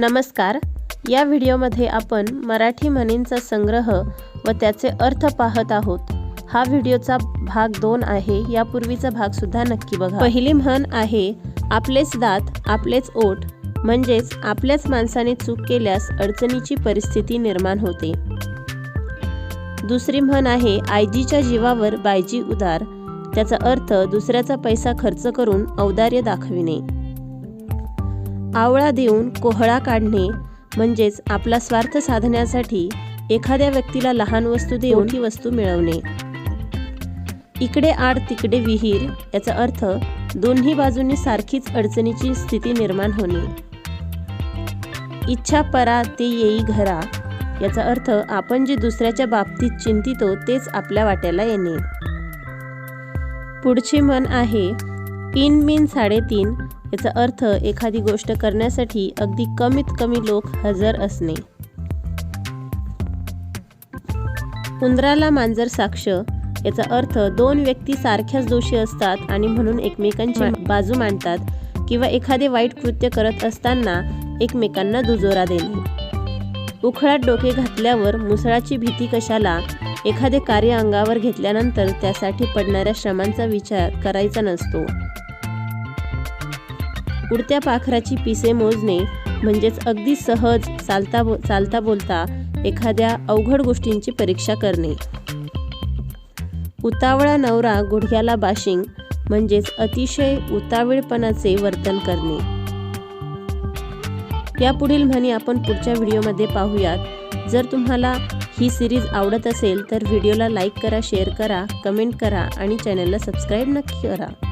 नमस्कार. या व्हिडिओमध्ये आपण मराठी म्हणींचा संग्रह व त्याचे अर्थ पाहत आहोत. हा व्हिडिओचा भाग दोन आहे. यापूर्वीचा भाग सुद्धा नक्की बघा. पहिली म्हण आहे आपलेच दात आपलेच ओठ म्हणजेच आपल्याच माणसाने चूक केल्यास अडचणीची परिस्थिती निर्माण होते. दुसरी म्हण आहे आयजीच्या जीवावर बायजी उदार. त्याचा अर्थ दुसऱ्याचा पैसा खर्च करून औदार्य दाखविणे. आवळा देऊन कोहळा काढणे म्हणजेच आपला स्वार्थ साधण्यासाठी एखाद्या व्यक्तीला लहान वस्तू देऊन मोठी वस्तू मिळवणे. इकडे आड तिकडे विहीर याचा अर्थ दोन्ही बाजूंनी सारखीच अडचणीची स्थिती निर्माण होणे. इच्छा परा ते येई घरा याचा अर्थ आपण जे दुसऱ्याच्या बाबतीत चिंतितो तेच आपल्या वाट्याला येणे. पुढची म्हण आहे तीन बिन साडेतीन याचा अर्थ एखादी गोष्ट करण्यासाठी अगदी कमीत कमी लोक हजर असणे. उंदराला मांजर साक्ष याचा अर्थ दोन व्यक्ती सारख्याच दोषी असतात आणि म्हणून एकमेकांची बाजू मांडतात किंवा एखादे वाईट कृत्य करत असताना एकमेकांना दुजोरा देणे. उखळात डोके घातल्यावर मुसळाची भीती कशाला? एखादे कार्य अंगावर घेतल्यानंतर त्यासाठी पडणाऱ्या श्रमांचा विचार करायचा नसतो. उडत्या पाखराची पिसे मोजणे म्हणजेच अगदी सहज चालता बो चालता बोलता एखाद्या अवघड गोष्टींची परीक्षा करणे. उतावळा नवरा गुडघ्याला बाशिंग म्हणजेच अतिशय उतावीळपणाचे वर्तन करणे. या पुढील म्हणी आपण पुढच्या व्हिडिओमध्ये पाहूयात. जर तुम्हाला ही सिरीज आवडत असेल तर व्हिडिओला लाईक करा शेअर करा कमेंट करा आणि चॅनलला सबस्क्राईब नक्की करा.